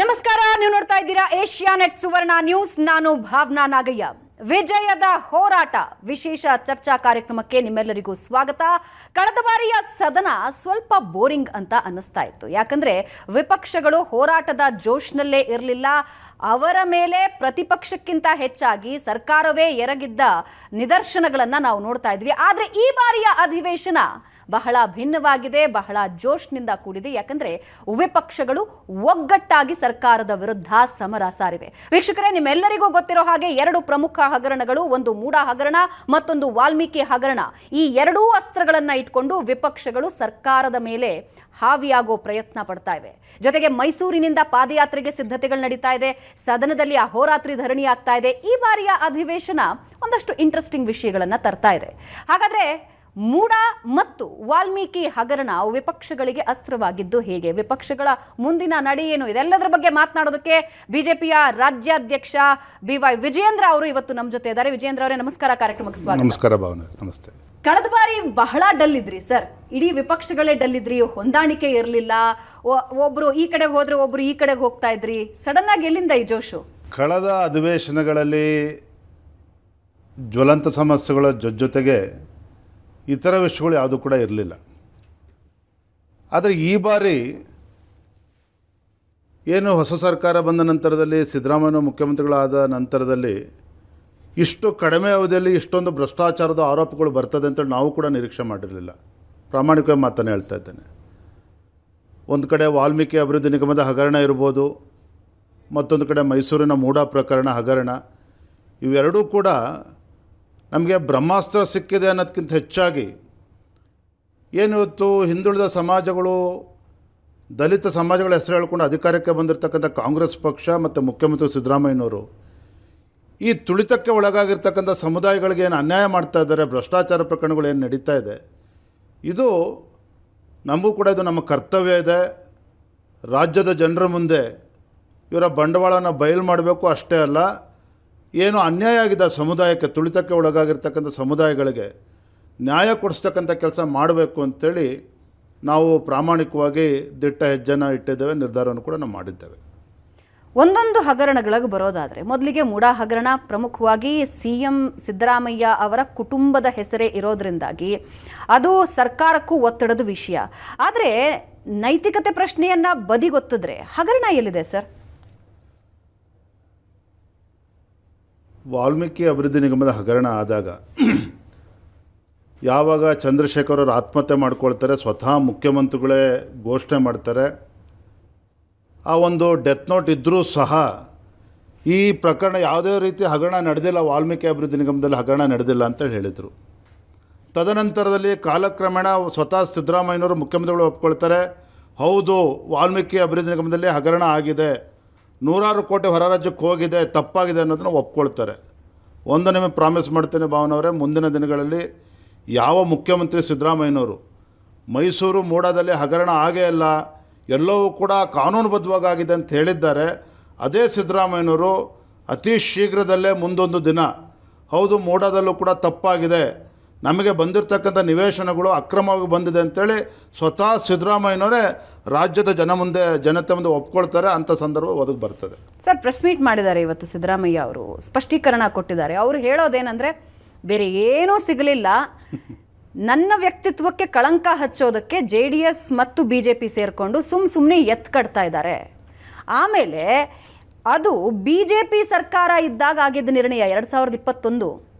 ನಮಸ್ಕಾರ, ನೀವು ನೋಡ್ತಾ ಇದ್ದೀರಾ ಏಷ್ಯಾ ನೆಟ್ ಸುವರ್ಣ ನ್ಯೂಸ್. ನಾನು ಭಾವನಾ ನಾಗಯ್ಯ. ವಿಜಯದ ಹೋರಾಟ, ವಿಶೇಷ ಚರ್ಚಾ ಕಾರ್ಯಕ್ರಮಕ್ಕೆ ನಿಮ್ಮೆಲ್ಲರಿಗೂ ಸ್ವಾಗತ. ಕಳೆದ ಬಾರಿಯ ಸದನ ಸ್ವಲ್ಪ ಬೋರಿಂಗ್ ಅಂತ ಅನ್ನಿಸ್ತಾ ಇತ್ತು. ಯಾಕಂದ್ರೆ ವಿಪಕ್ಷಗಳು ಹೋರಾಟದ ಜೋಶ್ನಲ್ಲೇ ಇರಲಿಲ್ಲ. ಅವರ ಮೇಲೆ ಪ್ರತಿಪಕ್ಷಕ್ಕಿಂತ ಹೆಚ್ಚಾಗಿ ಸರ್ಕಾರವೇ ಎರಗಿದ್ದ ನಿದರ್ಶನಗಳನ್ನು ನಾವು ನೋಡ್ತಾ ಇದ್ವಿ. ಆದರೆ ಈ ಬಾರಿಯ ಅಧಿವೇಶನ ಬಹಳ ಭಿನ್ನವಾಗಿದೆ, ಬಹಳ ಜೋಶ್ನಿಂದ ಕೂಡಿದೆ. ಯಾಕಂದ್ರೆ ವಿಪಕ್ಷಗಳು ಒಗ್ಗಟ್ಟಾಗಿ ಸರ್ಕಾರದ ವಿರುದ್ಧ ಸಮರ ಸಾರಿವೆ. ವೀಕ್ಷಕರೇ, ನಿಮ್ಮೆಲ್ಲರಿಗೂ ಗೊತ್ತಿರೋ ಹಾಗೆ ಎರಡು ಪ್ರಮುಖ ಹಗರಣಗಳು, ಒಂದು ಮೂಡ ಹಗರಣ, ಮತ್ತೊಂದು ವಾಲ್ಮೀಕಿ ಹಗರಣ. ಈ ಎರಡೂ ಅಸ್ತ್ರಗಳನ್ನು ಇಟ್ಕೊಂಡು ವಿಪಕ್ಷಗಳು ಸರ್ಕಾರದ ಮೇಲೆ ಹಾವಿಯಾಗೋ ಪ್ರಯತ್ನ ಪಡ್ತಾ ಇವೆ. ಜೊತೆಗೆ ಮೈಸೂರಿನಿಂದ ಪಾದಯಾತ್ರೆಗೆ ಸಿದ್ಧತೆಗಳು ನಡೀತಾ ಇದೆ, ಸದನದಲ್ಲಿ ಅಹೋರಾತ್ರಿ ಧರಣಿ ಆಗ್ತಾ ಇದೆ. ಈ ಬಾರಿಯ ಅಧಿವೇಶನ ಒಂದಷ್ಟು ಇಂಟ್ರೆಸ್ಟಿಂಗ್ ವಿಷಯಗಳನ್ನು ತರ್ತಾ ಇದೆ. ಹಾಗಾದ್ರೆ ಮೂಡ ಮತ್ತು ವಾಲ್ಮೀಕಿ ಹಗರಣ ವಿಪಕ್ಷಗಳಿಗೆ ಅಸ್ತ್ರವಾಗಿದ್ದು ಹೇಗೆ? ವಿಪಕ್ಷಗಳ ಮುಂದಿನ ನಡೆ ಏನು? ಇದೆಲ್ಲದರ ಬಗ್ಗೆ ಮಾತನಾಡೋದಕ್ಕೆ ಬಿಜೆಪಿಯ ರಾಜ್ಯಾಧ್ಯಕ್ಷ ಬಿ ವೈ ವಿಜಯೇಂದ್ರ ಅವರು ಇವತ್ತು ನಮ್ಮ ಜೊತೆ ಇದ್ದಾರೆ. ವಿಜಯೇಂದ್ರ ಅವರೇ ನಮಸ್ಕಾರ. ಕಾರ್ಯಕ್ರಮಕ್ಕೆ ಸ್ವಾಗತ. ನಮಸ್ಕಾರ ಭಾವನೆ ನಮಸ್ತೆ. ಕಳೆದ ಬಾರಿ ಬಹಳ ಡಲ್ ಇದ್ರಿ ಸರ್. ಇಡೀ ವಿಪಕ್ಷಗಳೇ ಡಲ್ ಇದ್ರಿ ಹೊಂದಾಣಿಕೆ ಇರಲಿಲ್ಲ. ಒಬ್ರು ಈ ಕಡೆಗೆ ಹೋದ್ರೆ ಒಬ್ರು ಈ ಕಡೆಗೆ ಹೋಗ್ತಾ ಇದ್ರಿ. ಸಡನ್ ಆಗಿ ಎಲ್ಲಿಂದ ಈ ಜೋಶು? ಕಳೆದ ಅಧಿವೇಶನಗಳಲ್ಲಿ ಜ್ವಲಂತ ಸಮಸ್ಯೆಗಳ ಜೊತೆ ಇತರ ವಿಷಯಗಳು ಯಾವುದೂ ಕೂಡ ಇರಲಿಲ್ಲ. ಆದರೆ ಈ ಬಾರಿ ಏನು ಹೊಸ ಸರ್ಕಾರ ಬಂದ ನಂತರದಲ್ಲಿ ಸಿದ್ದರಾಮಯ್ಯ ಮುಖ್ಯಮಂತ್ರಿಗಳಾದ ನಂತರದಲ್ಲಿ ಇಷ್ಟು ಕಡಿಮೆ ಅವಧಿಯಲ್ಲಿ ಇಷ್ಟೊಂದು ಭ್ರಷ್ಟಾಚಾರದ ಆರೋಪಗಳು ಬರ್ತದೆ ಅಂತೇಳಿ ನಾವು ಕೂಡ ನಿರೀಕ್ಷೆ ಮಾಡಿರಲಿಲ್ಲ. ಪ್ರಾಮಾಣಿಕವಾಗಿ ಮಾತನ್ನು ಹೇಳ್ತಾ ಇದ್ದೇನೆ. ಒಂದು ಕಡೆ ವಾಲ್ಮೀಕಿ ಅಭಿವೃದ್ಧಿ ನಿಗಮದ ಹಗರಣ ಇರ್ಬೋದು, ಮತ್ತೊಂದು ಕಡೆ ಮೈಸೂರಿನ ಮೂಡಾ ಪ್ರಕರಣ ಹಗರಣ, ಇವೆರಡೂ ಕೂಡ ನಮಗೆ ಬ್ರಹ್ಮಾಸ್ತ್ರ ಸಿಕ್ಕಿದೆ ಅನ್ನೋದಕ್ಕಿಂತ ಹೆಚ್ಚಾಗಿ ಏನು ಇವತ್ತು ಹಿಂದುಳಿದ ಸಮಾಜಗಳು, ದಲಿತ ಸಮಾಜಗಳ ಹೆಸರು ಹೇಳ್ಕೊಂಡು ಅಧಿಕಾರಕ್ಕೆ ಬಂದಿರತಕ್ಕಂಥ ಕಾಂಗ್ರೆಸ್ ಪಕ್ಷ ಮತ್ತು ಮುಖ್ಯಮಂತ್ರಿ ಸಿದ್ದರಾಮಯ್ಯನವರು ಈ ತುಳಿತಕ್ಕೆ ಒಳಗಾಗಿರ್ತಕ್ಕಂಥ ಸಮುದಾಯಗಳಿಗೆ ಏನು ಅನ್ಯಾಯ ಮಾಡ್ತಾ ಇದ್ದಾರೆ, ಭ್ರಷ್ಟಾಚಾರ ಪ್ರಕರಣಗಳು ಏನು ನಡೀತಾ ಇದೆ, ಇದು ನಮಗೂ ಕೂಡ ಇದು ನಮ್ಮ ಕರ್ತವ್ಯ ಇದೆ. ರಾಜ್ಯದ ಜನರ ಮುಂದೆ ಇವರ ಬಂಡವಾಳನ ಬಯಲು ಮಾಡಬೇಕು ಅಷ್ಟೇ ಅಲ್ಲ ಏನು ಅನ್ಯಾಯ ಆಗಿದೆ ಸಮುದಾಯಕ್ಕೆ ತುಳಿತಕ್ಕೆ ಒಳಗಾಗಿರ್ತಕ್ಕಂಥ ಸಮುದಾಯಗಳಿಗೆ ನ್ಯಾಯ ಕೊಡಿಸ್ತಕ್ಕಂಥ ಕೆಲಸ ಮಾಡಬೇಕು ಅಂಥೇಳಿ ನಾವು ಪ್ರಾಮಾಣಿಕವಾಗಿ ದಿಟ್ಟ ಹೆಜ್ಜೆನ ಇಟ್ಟಿದ್ದೇವೆ, ನಿರ್ಧಾರವನ್ನು ಕೂಡ ನಾವು ಮಾಡಿದ್ದೇವೆ. ಒಂದೊಂದು ಹಗರಣಗಳಿಗೆ ಬರೋದಾದರೆ ಮೊದಲಿಗೆ ಮೂಡಾ ಹಗರಣ, ಪ್ರಮುಖವಾಗಿ ಸಿ ಎಂ ಸಿದ್ದರಾಮಯ್ಯ ಅವರ ಕುಟುಂಬದ ಹೆಸರೇ ಇರೋದ್ರಿಂದಾಗಿ ಅದು ಸರ್ಕಾರಕ್ಕೂ ಒತ್ತಡದ ವಿಷಯ. ಆದರೆ ನೈತಿಕತೆ ಪ್ರಶ್ನೆಯನ್ನು ಬದಿಗೊತ್ತಿದ್ರೆ ಹಗರಣ ಎಲ್ಲಿದೆ ಸರ್? ವಾಲ್ಮೀಕಿ ಅಭಿವೃದ್ಧಿ ನಿಗಮದ ಹಗರಣ ಆದಾಗ ಯಾವಾಗ ಚಂದ್ರಶೇಖರ್ ಅವರು ಆತ್ಮಹತ್ಯೆ ಮಾಡ್ಕೊಳ್ತಾರೆ, ಸ್ವತಃ ಮುಖ್ಯಮಂತ್ರಿಗಳೇ ಘೋಷಣೆ ಮಾಡ್ತಾರೆ, ಆ ಒಂದು ಡೆತ್ ನೋಟ್ ಇದ್ದರೂ ಸಹ ಈ ಪ್ರಕರಣ ಯಾವುದೇ ರೀತಿ ಹಗರಣ ನಡೆದಿಲ್ಲ, ವಾಲ್ಮೀಕಿ ಅಭಿವೃದ್ಧಿ ನಿಗಮದಲ್ಲಿ ಹಗರಣ ನಡೆದಿಲ್ಲ ಅಂತೇಳಿ ಹೇಳಿದರು. ತದನಂತರದಲ್ಲಿ ಕಾಲಕ್ರಮೇಣ ಸ್ವತಃ ಸಿದ್ದರಾಮಯ್ಯನವರು ಮುಖ್ಯಮಂತ್ರಿಗಳು ಒಪ್ಕೊಳ್ತಾರೆ, ಹೌದು ವಾಲ್ಮೀಕಿ ಅಭಿವೃದ್ಧಿ ನಿಗಮದಲ್ಲಿ ಹಗರಣ ಆಗಿದೆ ನೂರಾರು ಕೋಟಿ ಹೊರ ರಾಜ್ಯಕ್ಕೆ ಹೋಗಿದೆ, ತಪ್ಪಾಗಿದೆ ಅನ್ನೋದನ್ನ ಒಪ್ಕೊಳ್ತಾರೆ. ಒಂದು ನಿಮಗೆ ಪ್ರಾಮಿಸ್ ಮಾಡ್ತೇನೆ ಭಾವನವರೇ ಮುಂದಿನ ದಿನಗಳಲ್ಲಿ ಯಾವ ಮುಖ್ಯಮಂತ್ರಿ ಸಿದ್ದರಾಮಯ್ಯನವರು ಮೈಸೂರು ಮೂಡಾದಲ್ಲಿ ಹಗರಣ ಆಗೇ ಇಲ್ಲ, ಎಲ್ಲವೂ ಕೂಡ ಕಾನೂನುಬದ್ಧವಾಗಿ ಆಗಿದೆ ಅಂತ ಹೇಳಿದ್ದಾರೆ, ಅದೇ ಸಿದ್ದರಾಮಯ್ಯನವರು ಅತಿ ಶೀಘ್ರದಲ್ಲೇ ಮುಂದೊಂದು ದಿನ. ಹೌದು, ಮೂಡಾದಲ್ಲೂ ಕೂಡ ತಪ್ಪಾಗಿದೆ ನಮಗೆ ಬಂದಿರತಕ್ಕಂಥ ನಿವೇಶನಗಳು ಅಕ್ರಮವಾಗಿ ಬಂದಿದೆ ಅಂತೇಳಿ ಸ್ವತಃ ಸಿದ್ದರಾಮಯ್ಯನವರೇ ರಾಜ್ಯದ ಜನ ಮುಂದೆ ಜನತೆ ಮುಂದೆ ಒಪ್ಕೊಳ್ತಾರೆ ಅಂಥ ಸಂದರ್ಭ ಒದಗಿ ಬರ್ತದೆ. ಸರ್, ಪ್ರೆಸ್ ಮೀಟ್ ಮಾಡಿದ್ದಾರೆ ಇವತ್ತು ಸಿದ್ದರಾಮಯ್ಯ ಅವರು. ಸ್ಪಷ್ಟೀಕರಣ ಕೊಟ್ಟಿದ್ದಾರೆ. ಅವರು ಹೇಳೋದೇನಂದರೆ, ಬೇರೆ ಏನೂ ಸಿಗಲಿಲ್ಲ. ನನ್ನ ವ್ಯಕ್ತಿತ್ವಕ್ಕೆ ಕಳಂಕ ಹಚ್ಚೋದಕ್ಕೆ ಜೆ ಡಿ ಎಸ್ ಮತ್ತು ಬಿ ಜೆ ಪಿ ಸೇರಿಕೊಂಡು ಸುಮ್ಮ ಸುಮ್ಮನೆ ಎತ್ಕಡ್ತಾ ಇದ್ದಾರೆ. ಆಮೇಲೆ ಅದು ಬಿ ಜೆ ಪಿ ಸರ್ಕಾರ ಇದ್ದಾಗ ಆಗಿದ್ದ ನಿರ್ಣಯ, ಎರಡು ಸಾವಿರದ ಇಪ್ಪತ್ತೊಂದು.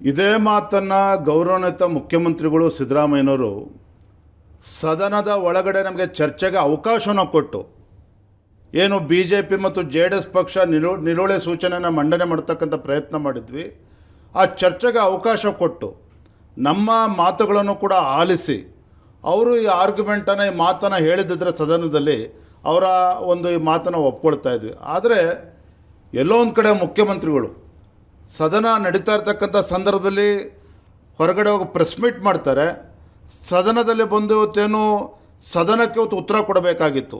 ಇದೇ ಮಾತನ್ನು ಗೌರವಾನ್ವಿತ ಮುಖ್ಯಮಂತ್ರಿಗಳು ಸಿದ್ದರಾಮಯ್ಯನವರು ಸದನದ ಒಳಗಡೆ ನಮಗೆ ಚರ್ಚೆಗೆ ಅವಕಾಶನ ಕೊಟ್ಟು ಏನು ಬಿ ಜೆ ಪಿ ಮತ್ತು ಜೆ ಡಿ ಎಸ್ ಪಕ್ಷ ನಿಲು ನಿಲುವಳಿ ಸೂಚನೆಯನ್ನು ಮಂಡನೆ ಮಾಡ್ತಕ್ಕಂಥ ಪ್ರಯತ್ನ ಮಾಡಿದ್ವಿ. ಆ ಚರ್ಚೆಗೆ ಅವಕಾಶ ಕೊಟ್ಟು ನಮ್ಮ ಮಾತುಗಳನ್ನು ಕೂಡ ಆಲಿಸಿ ಅವರು ಈ ಆರ್ಗ್ಯುಮೆಂಟನ್ನು, ಈ ಮಾತನ್ನು ಹೇಳಿದ್ರೆ ಸದನದಲ್ಲಿ ಅವರ ಒಂದು ಈ ಮಾತನ್ನು ಒಪ್ಕೊಳ್ತಾ ಇದ್ವಿ. ಆದರೆ ಎಲ್ಲೋ ಒಂದು ಕಡೆ ಮುಖ್ಯಮಂತ್ರಿಗಳು ಸದನ ನಡೀತಾ ಇರ್ತಕ್ಕಂಥ ಸಂದರ್ಭದಲ್ಲಿ ಹೊರಗಡೆ ಹೋಗಿ ಪ್ರೆಸ್ ಮೀಟ್ ಮಾಡ್ತಾರೆ. ಸದನದಲ್ಲಿ ಬಂದು ಇವತ್ತೇನು ಸದನಕ್ಕೆ ಇವತ್ತು ಉತ್ತರ ಕೊಡಬೇಕಾಗಿತ್ತು.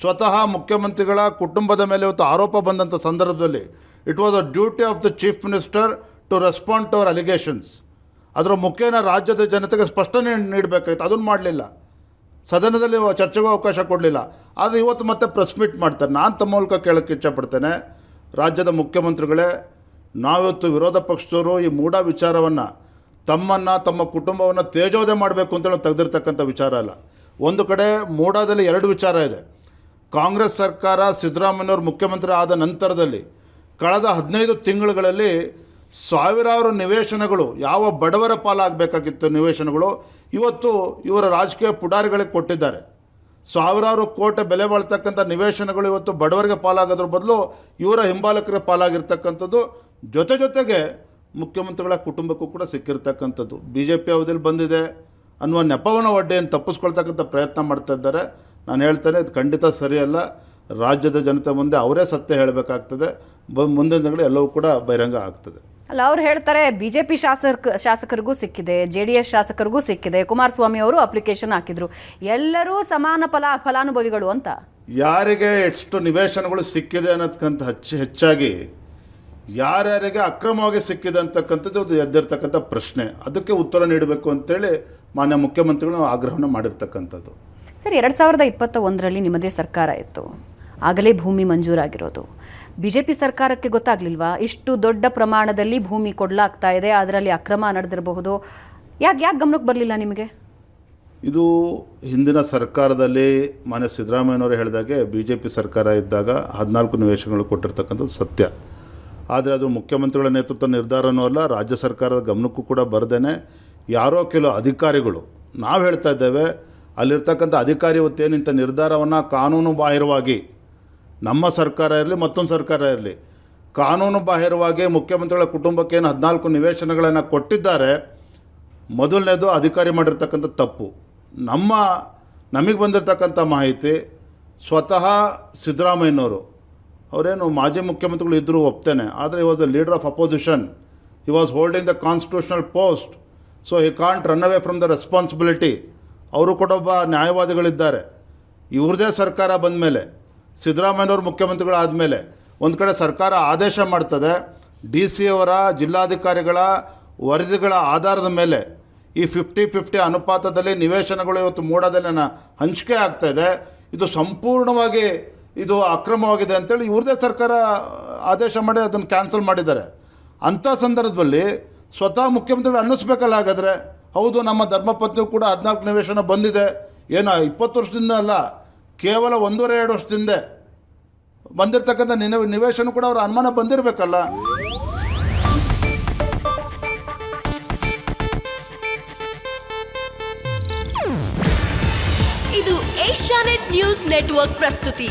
ಸ್ವತಃ ಮುಖ್ಯಮಂತ್ರಿಗಳ ಕುಟುಂಬದ ಮೇಲೆ ಇವತ್ತು ಆರೋಪ ಬಂದಂಥ ಸಂದರ್ಭದಲ್ಲಿ it was a duty of the chief minister to respond to our allegations ಅದರ ಮುಖೇನ ರಾಜ್ಯದ ಜನತೆಗೆ ಸ್ಪಷ್ಟನೆ ನೀಡಬೇಕಾಗಿತ್ತು. ಅದನ್ನು ಮಾಡಲಿಲ್ಲ. ಸದನದಲ್ಲಿ ಚರ್ಚೆಗೂ ಅವಕಾಶ ಕೊಡಲಿಲ್ಲ. ಆದರೆ ಇವತ್ತು ಮತ್ತೆ ಪ್ರೆಸ್ ಮೀಟ್ ಮಾಡ್ತಾರೆ. ನಾನು ತಮ್ಮ ಮೂಲಕ ಕೇಳೋಕ್ಕೆ ಇಚ್ಛಪಡ್ತೇನೆ. ರಾಜ್ಯದ ಮುಖ್ಯಮಂತ್ರಿಗಳೇ ನಾವಿವತ್ತು ವಿರೋಧ ಪಕ್ಷದವರು ಈ ಮೂಢ ವಿಚಾರವನ್ನು ತಮ್ಮನ್ನು, ತಮ್ಮ ಕುಟುಂಬವನ್ನು ತೇಜೋದೆ ಮಾಡಬೇಕು ಅಂತ ಹೇಳಿ ತೆಗೆದಿರ್ತಕ್ಕಂಥ ವಿಚಾರ ಅಲ್ಲ. ಒಂದು ಕಡೆ ಮೂಡಾದಲ್ಲಿ ಎರಡು ವಿಚಾರ ಇದೆ. ಕಾಂಗ್ರೆಸ್ ಸರ್ಕಾರ ಸಿದ್ದರಾಮಯ್ಯವ್ರ ಮುಖ್ಯಮಂತ್ರಿ ಆದ ನಂತರದಲ್ಲಿ ಕಳೆದ ಹದಿನೈದು ತಿಂಗಳುಗಳಲ್ಲಿ ಸಾವಿರಾರು ನಿವೇಶನಗಳು, ಯಾವ ಬಡವರ ಪಾಲಾಗಬೇಕಾಗಿತ್ತು ನಿವೇಶನಗಳು, ಇವತ್ತು ಇವರ ರಾಜಕೀಯ ಪುಡಾರಿಗಳಿಗೆ ಕೊಟ್ಟಿದ್ದಾರೆ. ಸಾವಿರಾರು ಕೋಟಿ ಬೆಲೆ ಬಾಳ್ತಕ್ಕಂಥ ನಿವೇಶನಗಳು ಇವತ್ತು ಬಡವರಿಗೆ ಪಾಲಾಗೋದ್ರ ಬದಲು ಇವರ ಹಿಂಬಾಲಕರ ಪಾಲಾಗಿರ್ತಕ್ಕಂಥದ್ದು ಜೊತೆ ಜೊತೆಗೆ ಮುಖ್ಯಮಂತ್ರಿಗಳ ಕುಟುಂಬಕ್ಕೂ ಕೂಡ ಸಿಕ್ಕಿರ್ತಕ್ಕಂಥದ್ದು. ಬಿ ಜೆ ಪಿ ಅವಧಿಯಲ್ಲಿ ಬಂದಿದೆ ಅನ್ನುವ ನೆಪವನ್ನು ಒಡ್ಡೆಯನ್ನು ತಪ್ಪಿಸ್ಕೊಳ್ತಕ್ಕಂಥ ಪ್ರಯತ್ನ ಮಾಡ್ತಾ ಇದ್ದಾರೆ. ನಾನು ಹೇಳ್ತೇನೆ ಇದು ಖಂಡಿತ ಸರಿಯಲ್ಲ. ರಾಜ್ಯದ ಜನತೆ ಮುಂದೆ ಅವರೇ ಸತ್ಯ ಹೇಳಬೇಕಾಗ್ತದೆ. ಬ ಮುಂದಿನ ದಿನಗಳು ಎಲ್ಲವೂ ಕೂಡ ಬಹಿರಂಗ ಆಗ್ತದೆ. ಅಲ್ಲ ಅವ್ರು ಹೇಳ್ತಾರೆ ಬಿಜೆಪಿ ಶಾಸಕ ಶಾಸಕರಿಗೂ ಸಿಕ್ಕಿದೆ ಜೆ ಡಿ ಎಸ್ ಶಾಸಕರಿಗೂ ಸಿಕ್ಕಿದೆ ಕುಮಾರಸ್ವಾಮಿ ಅವರು ಅಪ್ಲಿಕೇಶನ್ ಹಾಕಿದ್ರು. ಎಲ್ಲರೂ ಸಮಾನ ಫಲ ಫಲಾನುಭವಿಗಳು ಅಂತ? ಯಾರಿಗೆ ಎಷ್ಟು ನಿವೇಶನಗಳು ಸಿಕ್ಕಿದೆ ಅನ್ನೋದಕ್ಕಂತ ಹೆಚ್ಚು ಹೆಚ್ಚಾಗಿ ಯಾರ್ಯಾರಿಗೆ ಅಕ್ರಮವಾಗಿ ಸಿಕ್ಕಿದಂತಕ್ಕಂಥದ್ದು ಅದು ಎದ್ದಿರ್ತಕ್ಕಂಥ ಪ್ರಶ್ನೆ. ಅದಕ್ಕೆ ಉತ್ತರ ನೀಡಬೇಕು ಅಂತೇಳಿ ಮಾನ್ಯ ಮುಖ್ಯಮಂತ್ರಿಗಳು ಆಗ್ರಹವನ್ನು ಮಾಡಿರ್ತಕ್ಕಂಥದ್ದು. ಸರ್ ಎರಡು ಸಾವಿರದ ಇಪ್ಪತ್ತ ಒಂದರಲ್ಲಿ ನಿಮ್ಮದೇ ಸರ್ಕಾರ ಇತ್ತು. ಆಗಲೇ ಭೂಮಿ ಮಂಜೂರಾಗಿರೋದು. ಬಿ ಜೆ ಪಿ ಸರ್ಕಾರಕ್ಕೆ ಗೊತ್ತಾಗ್ಲಿಲ್ವಾ? ಇಷ್ಟು ದೊಡ್ಡ ಪ್ರಮಾಣದಲ್ಲಿ ಭೂಮಿ ಕೊಡಲಾಗ್ತಾ ಇದೆ ಅದರಲ್ಲಿ ಅಕ್ರಮ ನಡೆದಿರಬಹುದು. ಯಾಕೆ ಯಾಕೆ ಗಮನಕ್ಕೆ ಬರಲಿಲ್ಲ ನಿಮಗೆ? ಇದು ಹಿಂದಿನ ಸರ್ಕಾರದಲ್ಲಿ ಮಾನ್ಯ ಸಿದ್ದರಾಮಯ್ಯನವರು ಹೇಳಿದಾಗೆ ಬಿ ಜೆ ಪಿ ಸರ್ಕಾರ ಇದ್ದಾಗ ಹದಿನಾಲ್ಕು ನಿವೇಶನಗಳು ಕೊಟ್ಟಿರ್ತಕ್ಕಂಥದ್ದು ಸತ್ಯ. ಆದರೆ ಅದು ಮುಖ್ಯಮಂತ್ರಿಗಳ ನೇತೃತ್ವ ನಿರ್ಧಾರನೂ ಅಲ್ಲ, ರಾಜ್ಯ ಸರ್ಕಾರದ ಗಮನಕ್ಕೂ ಕೂಡ ಬರದೇನೆ. ಯಾರೋ ಕೆಲವು ಅಧಿಕಾರಿಗಳು, ನಾವು ಹೇಳ್ತಾ ಇದ್ದೇವೆ, ಅಲ್ಲಿರ್ತಕ್ಕಂಥ ಅಧಿಕಾರಿ ಹೊತ್ತೇನಿಂಥ ನಿರ್ಧಾರವನ್ನು ಕಾನೂನು ಬಾಹಿರವಾಗಿ, ನಮ್ಮ ಸರ್ಕಾರ ಇರಲಿ, ಮತ್ತೊಂದು ಸರ್ಕಾರ ಇರಲಿ, ಕಾನೂನು ಬಾಹಿರವಾಗಿ ಮುಖ್ಯಮಂತ್ರಿಗಳ ಕುಟುಂಬಕ್ಕೆ ಏನು ಹದಿನಾಲ್ಕು ನಿವೇಶನಗಳನ್ನು ಕೊಟ್ಟಿದ್ದಾರೆ, ಮೊದಲನೇದು ಅಧಿಕಾರಿ ಮಾಡಿರ್ತಕ್ಕಂಥ ತಪ್ಪು. ನಮ್ಮ, ನಮಗೆ ಬಂದಿರತಕ್ಕಂಥ ಮಾಹಿತಿ, ಸ್ವತಃ ಸಿದ್ದರಾಮಯ್ಯನವರು ಅವರೇನು ಮಾಜಿ ಮುಖ್ಯಮಂತ್ರಿಗಳು ಇದ್ದರೂ ಒಪ್ತೇನೆ, ಆದರೆ ಈ was the leader of opposition he was holding the constitutional post so ಈ can't run away from the responsibility ಅವರು ಕೂಡ ಒಬ್ಬ ನ್ಯಾಯವಾದಿಗಳಿದ್ದಾರೆ. ಇವ್ರದೇ ಸರ್ಕಾರ ಬಂದ ಮೇಲೆ ಸಿದ್ದರಾಮಯ್ಯವ್ರ ಮುಖ್ಯಮಂತ್ರಿಗಳಾದ ಮೇಲೆ ಒಂದು ಕಡೆ ಸರ್ಕಾರ ಆದೇಶ ಮಾಡ್ತದೆ, ಡಿ ಸಿ ಅವರ ಜಿಲ್ಲಾಧಿಕಾರಿಗಳ ವರದಿಗಳ ಆಧಾರದ ಮೇಲೆ ಈ ಫಿಫ್ಟಿ ಫಿಫ್ಟಿ ಅನುಪಾತದಲ್ಲಿ ನಿವೇಶನಗಳು ಇವತ್ತು ಮೂಡೋದಲ್ಲಿ ಹಂಚಿಕೆ ಆಗ್ತಾ ಇದೆ. ಇದು ಸಂಪೂರ್ಣವಾಗಿ ಇದು ಅಕ್ರಮವಾಗಿದೆ ಅಂತೇಳಿ ಇವ್ರದೇ ಸರ್ಕಾರ ಆದೇಶ ಮಾಡಿ ಅದನ್ನು ಕ್ಯಾನ್ಸಲ್ ಮಾಡಿದ್ದಾರೆ. ಅಂಥ ಸಂದರ್ಭದಲ್ಲಿ ಸ್ವತಃ ಮುಖ್ಯಮಂತ್ರಿಗಳು ಅನ್ನಿಸ್ಬೇಕಲ್ಲ ಹಾಗಾದರೆ ಹೌದು, ನಮ್ಮ ಧರ್ಮಪತ್ನಿಯು ಕೂಡ ಹದಿನಾಲ್ಕು ನಿವೇಶನ ಬಂದಿದೆ. ಏನೋ ಇಪ್ಪತ್ತು ವರ್ಷದಿಂದ ಅಲ್ಲ, ಕೇವಲ ಒಂದೂವರೆ, ಎರಡು ವರ್ಷದಿಂದ ಬಂದಿರತಕ್ಕಂಥ ನಿನ, ನಿವೇಶನ ಕೂಡ ಅವರ ಅನುಮಾನ ಬಂದಿರಬೇಕಲ್ಲ. ಇದು ಏಷ್ಯಾನೆಟ್ ನ್ಯೂಸ್ ನೆಟ್ವರ್ಕ್ ಪ್ರಸ್ತುತಿ.